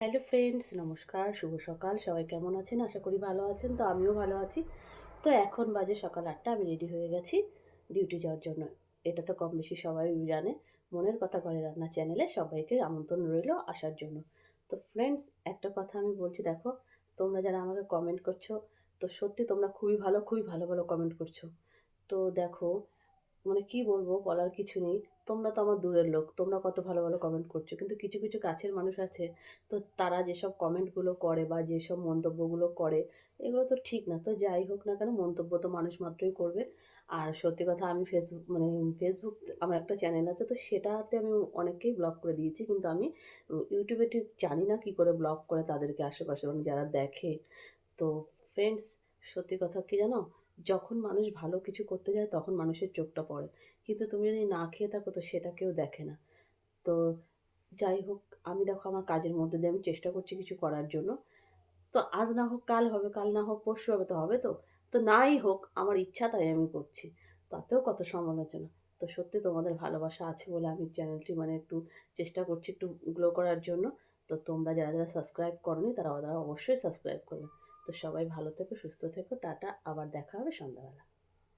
Hello friends, নমস্কার, শুভ সকাল। সবাই কেমন আছেন? আশা করি ভালো আছেন। তো আমিও ভালো আছি। তো এখন বাজে সকাল আটটা, আমি রেডি হয়ে গেছি ডিউটি যাওয়ার জন্য। এটা তো কম বেশি সবাই জানে। মনের কথা ঘরে রান্না চ্যানেলে সবাইকে আমন্ত্রণ রইল আসার জন্য। তো ফ্রেন্ডস, একটা কথা আমি বলছি, দেখো, তোমরা যারা আমাকে কমেন্ট করছ, তো সত্যি তোমরা খুবই ভালো খুবই ভালো ভালো কমেন্ট করছ। তো দেখো মানে কি বলব বলার কিছু নেই। তোমরা তো আমার দূরের লোক, তোমরা কত ভালো ভালো কমেন্ট করছ। কিন্তু কিছু কিছু কাছের মানুষ আছে, তো তারা যেসব কমেন্টগুলো করে বা যেসব মন্তব্যগুলো করে, এগুলো তো ঠিক না। তো যাই হোক না কেন, মন্তব্য তো মানুষ মাত্রই করবে। আর সত্যি কথা আমি ফেসবুক মানে ফেসবুক আমার একটা চ্যানেল আছে, তো সেটাতে আমি অনেককেই ব্লক করে দিয়েছি। কিন্তু আমি ইউটিউবে ঠিক জানি না কী করে ব্লক করে তাদেরকে আশেপাশে মানে যারা দেখে। তো ফ্রেন্ডস সত্যি কথা কি জানো? যখন মানুষ ভালো কিছু করতে যায়, তখন মানুষের চোখটা পড়ে। কিন্তু তুমি যদি না খেয়ে থাকো, তো সেটা কেউ দেখে না। তো যাই হোক, আমি দেখো আমার কাজের মধ্যে দিয়ে আমি চেষ্টা করছি কিছু করার জন্য। তো আজ না হোক, কাল হবে, কাল না হোক, পরশু হবে তো হবে তো। তো নাই হোক, আমার ইচ্ছা তাই আমি করছি। তাতেও কত সমালোচনা। তো সত্যি তোমাদের ভালোবাসা আছে বলে আমি চ্যানেলটি মানে একটু চেষ্টা করছি একটু গ্লো করার জন্য। তো তোমরা যারা যারা সাবস্ক্রাইব করনি, তারা তারা অবশ্যই সাবস্ক্রাইব করবে। তো সবাই ভালো থেকো সুস্থ থেকো টাটা আবার দেখা হবে সন্ধ্যাবেলা।